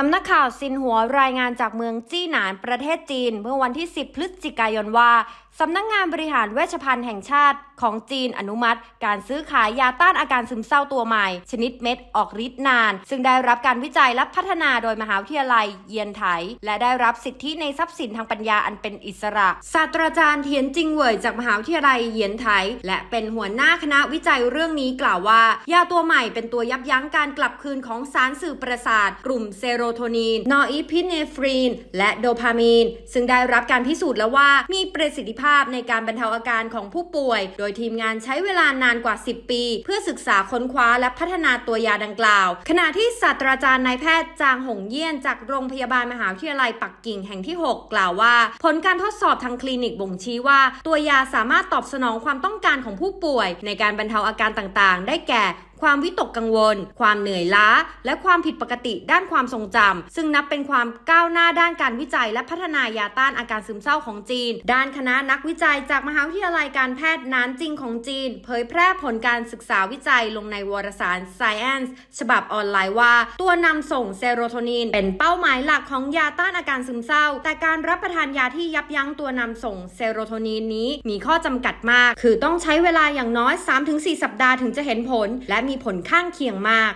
สำนักข่าวซินหัวรายงานจากเมืองจี้หนานประเทศจีน เมื่อวันที่ 10 พฤศจิกายนว่าสำนักงานบริหารเวชภัณฑ์แห่งชาติของจีนอนุมัติ การซื้อขายยาต้านอาการซึมเศร้าตัวใหม่ ชนิดเม็ดออกฤทธิ์นาน ซึ่งได้รับการวิจัยและพัฒนาโดยมหาวิทยาลัยเยียนไถ และได้รับสิทธิในทรัพย์สินทางปัญญาอันเป็นอิสระ ศาสตราจารย์เทียนจิงเหวยจากมหาวิทยาลัยเยียนไถ และเป็นหัวหน้าคณะวิจัยเรื่องนี้กล่าวว่า ยาตัวใหม่เป็นตัวยับยั้งการกลับคืนของสารสื่อประสาท กลุ่มเซโรโทนิน นอร์อีพิเนฟรีน และโดพามีน ซึ่งได้รับการพิสูจน์แล้วว่ามีประสิทธิภาพในการบรรเทาอาการของผู้ป่วย โดยทีมงานใช้เวลานานกว่า 10 ปี เพื่อศึกษาค้นคว้าและพัฒนาตัวยาดังกล่าว ขณะที่ศาสตราจารย์นายแพทย์จางหงเยี่ยน จากโรงพยาบาลมหาวิทยาลัยปักกิ่งแห่งที่ 6 กล่าวว่า ผลการทดสอบทางคลินิกบ่งชี้ว่า ตัวยาสามารถตอบสนองความต้องการของผู้ป่วย ในการบรรเทาอาการต่างๆ ได้แก่ ความวิตกกังวล ความเหนื่อยล้า และความผิดปกติด้านความทรงจำซึ่งนับเป็นความก้าวหน้าด้านการวิจัย และพัฒนายาต้านอาการซึมเศร้าของจีน ด้านคณะนักวิจัยจากมหาวิทยาลัยการแพทย์นานจิงของจีน เผยแพร่ผลการศึกษาวิจัยลงในวารสาร Science ฉบับออนไลน์ว่า ตัวนำส่งเซโรโทนิน เป็นเป้าหมายหลักของยาต้านอาการซึมเศร้า แต่การรับประทานยาที่ยับยั้งตัวนำส่งเซโรโทนินนี้มีข้อจำกัดมาก คือต้องใช้เวลาอย่างน้อย 3-4 สัปดาห์ถึงจะเห็นผล และมีผลข้างเคียงมาก